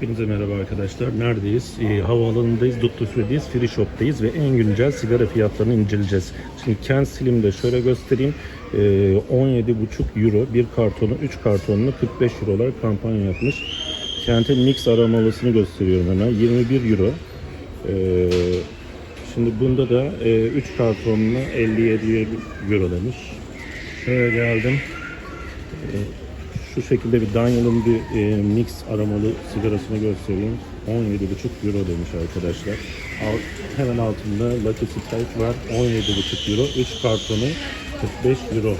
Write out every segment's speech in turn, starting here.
Hepinize merhaba arkadaşlar. Neredeyiz? Ee, havaalanındayız, Dutlu Fredi'yiz, Free Shop'tayız ve en güncel sigara fiyatlarını inceleyeceğiz. Şimdi Kent Slim'de şöyle göstereyim. Ee, 17,5 euro bir kartonu, 3 kartonunu 45 eurolar kampanya yapmış. Kent'in mix aramalısını gösteriyorum hemen. 21 euro. Ee, şimdi bunda da e, 3 kartonunu 57 euro demiş. Şöyle geldim. Şu şekilde bir Daniel'ın bir e, mix aromalı sigarasını göstereyim. 17,5 euro demiş arkadaşlar. Alt, hemen altında Lucky Strike var. 17,5 euro. 3 kartonu 45 euro.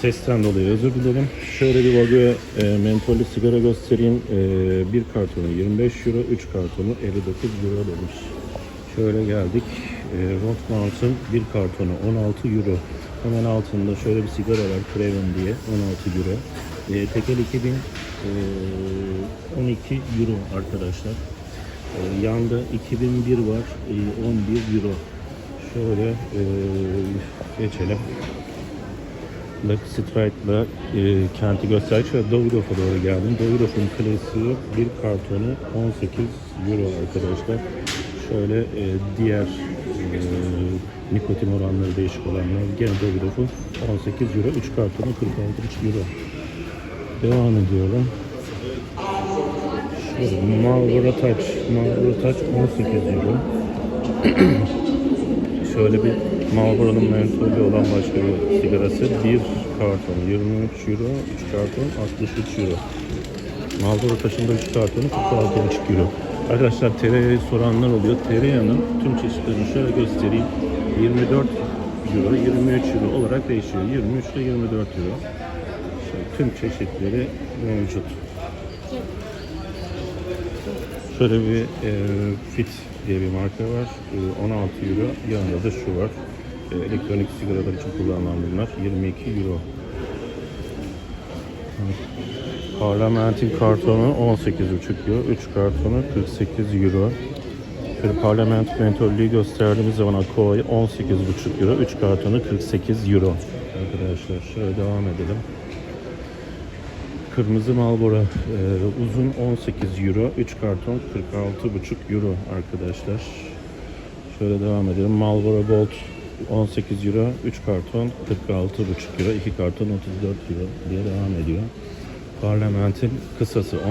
Sesten dolayı özür dilerim. Şöyle bir Vagoya e, mentollü sigara göstereyim. E, bir kartonu 25 euro, 3 kartonu 59 euro demiş. Şöyle geldik. E, Rothmouth'un bir kartonu 16 euro. Hemen altında şöyle bir sigara var Craven diye 16 euro. E, tekel 2000 e, 12 euro arkadaşlar. E, yanda 2001 var e, 11 euro. Şöyle e, geçelim. Lucky Strike'la e, kenti gösterdik. Şöyle Davidoff'a doğru geldim. Davidoff'un klasiği bir kartonu 18 euro arkadaşlar. Şöyle e, diğer e, nikotin oranları değişik olanlar. Gene Davidoff'un 18 euro. 3 kartonu 46,5 euro. Devam ediyorum. Şöyle Marlboro Touch. Marlboro Touch 18 euro. Şöyle bir Marlboro'nun mentollü olan başka bir sigarası. Bir karton 23 euro, 3 karton 63 euro. Marlboro taşında 3 kartonu 46,5 euro. Arkadaşlar tereyağı soranlar oluyor. Tereyağının tüm çeşitlerini şöyle göstereyim. 24 euro, 23 euro olarak değişiyor. 23 ile 24 euro. Tüm çeşitleri mevcut. Şöyle bir e, Fit diye bir marka var. E, 16 euro. Yanında da şu var. E, elektronik sigaralar için kullanılan bunlar. 22 euro. Parlamentin kartonu 18,5 euro. 3 kartonu 48 euro. Şöyle parlament mentollüğü gösterdiğimiz zaman Aqua'yı 18,5 euro. 3 kartonu 48 euro. Arkadaşlar şöyle devam edelim. Kırmızı Marlboro e, uzun 18 euro, 3 karton 46,5 euro arkadaşlar. Şöyle devam edelim. Marlboro Gold 18 euro, 3 karton 46,5 euro, 2 karton 34 euro diye devam ediyor. Parlamentin kısası 18,5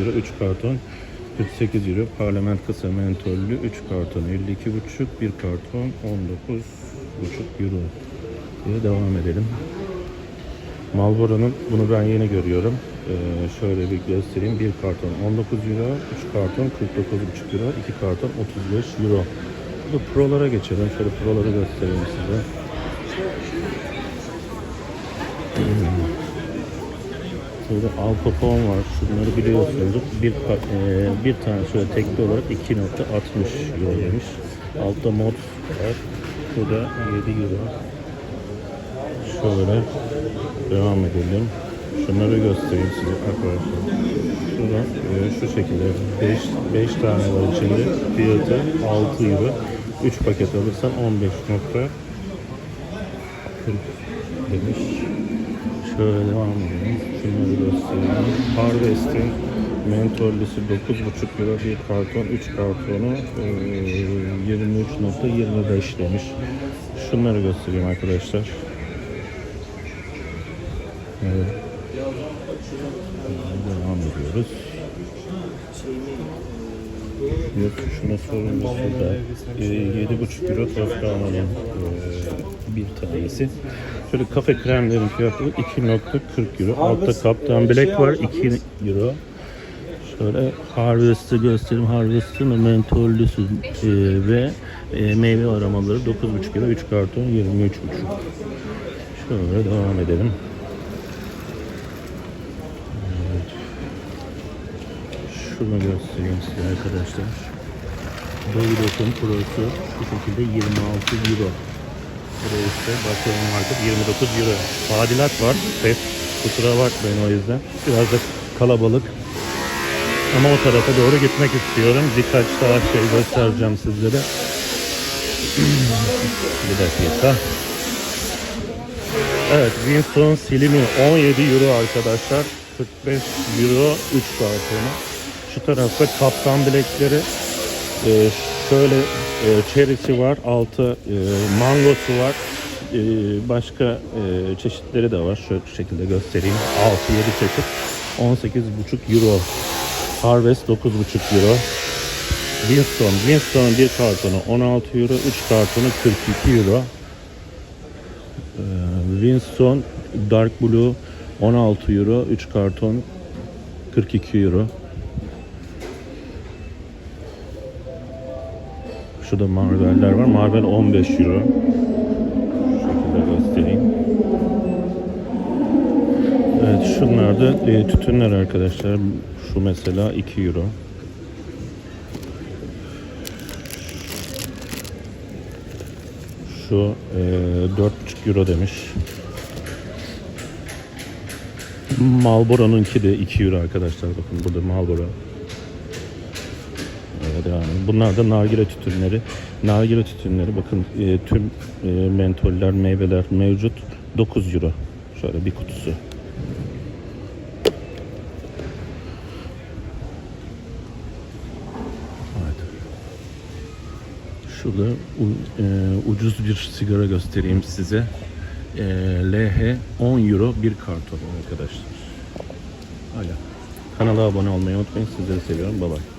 euro, 3 karton 48 euro. Parlament kısa mentollü 3 karton 52,5, 1 karton 19,5 euro diye devam edelim. Marlboro'nun bunu ben yeni görüyorum. Ee, şöyle bir göstereyim. Bir karton 19 euro, 3 karton 49,5 euro, 2 karton 35 euro. Bu prolara geçelim. Şöyle proları göstereyim size. Şöyle Al Capone var. Şunları biliyorsunuz. Bir, e, bir tane şöyle tekli olarak 2.60 euro demiş. Altta mod var. Bu da 7 euro. Şöyle devam edelim. Şunları göstereyim size arkadaşlar. Şurada e, şu şekilde 5 5 tane var içinde. Fiyatı 6 euro. 3 paket alırsan 15 nokta 40 demiş. Şöyle devam edelim. Şunları göstereyim. Harvest'in mentollüsü 9,5 euro bir karton, 3 kartonu e, 23.25 demiş. Şunları göstereyim arkadaşlar. Evet. Devam ediyoruz. Yok şuna sorun şurada. Ee, 7,5 euro toprağının e, bir tanesi. Şöyle kafe kremlerin fiyatı 2.40 euro. Altta Kaptan Black var 2 euro. Şöyle Harvest'ı göstereyim. Harvest'ın mentollüsü e, ve e, meyve aramaları 9.5 euro. 3 karton 23.5. Şöyle devam edelim. Şunu göstereyim size arkadaşlar. Davidos'un Pro'su şu şekilde 26 euro. Buraya işte bakıyorum market 29 euro. Tadilat var. Ses kusura bakmayın o yüzden. Biraz da kalabalık. Ama o tarafa doğru gitmek istiyorum. Birkaç daha şey göstereceğim sizlere. Bir dakika. Evet Winston Silimi 17 euro arkadaşlar. 45 euro 3 kartonu. Şu tarafta kaptan bilekleri e, şöyle e, cherry'si var, altı e, mangosu var. E, başka e, çeşitleri de var. Şöyle şu şekilde göstereyim. 6-7 çeşit. 18,5 euro. Harvest 9,5 euro. Winston. Winston'un bir kartonu 16 euro, 3 kartonu 42 euro. Ee, Winston Dark Blue 16 euro, 3 karton 42 euro. Şurada Marvel'ler var. Marvel 15 euro. Şu şekilde göstereyim. Evet şunlar da e, tütünler arkadaşlar. Şu mesela 2 euro. Şu e, 4,5 euro demiş. Marlboro'nunki de 2 euro arkadaşlar. Bakın burada Marlboro. Evet yani bunlar da nargile tütünleri. Nargile tütünleri bakın e, tüm e, mentoller, meyveler mevcut. 9 euro. Şöyle bir kutusu. Şurada e, ucuz bir sigara göstereyim size. E, LH 10 euro bir karton arkadaşlar. Hala. Kanala abone olmayı unutmayın. Sizleri seviyorum. Bye bye.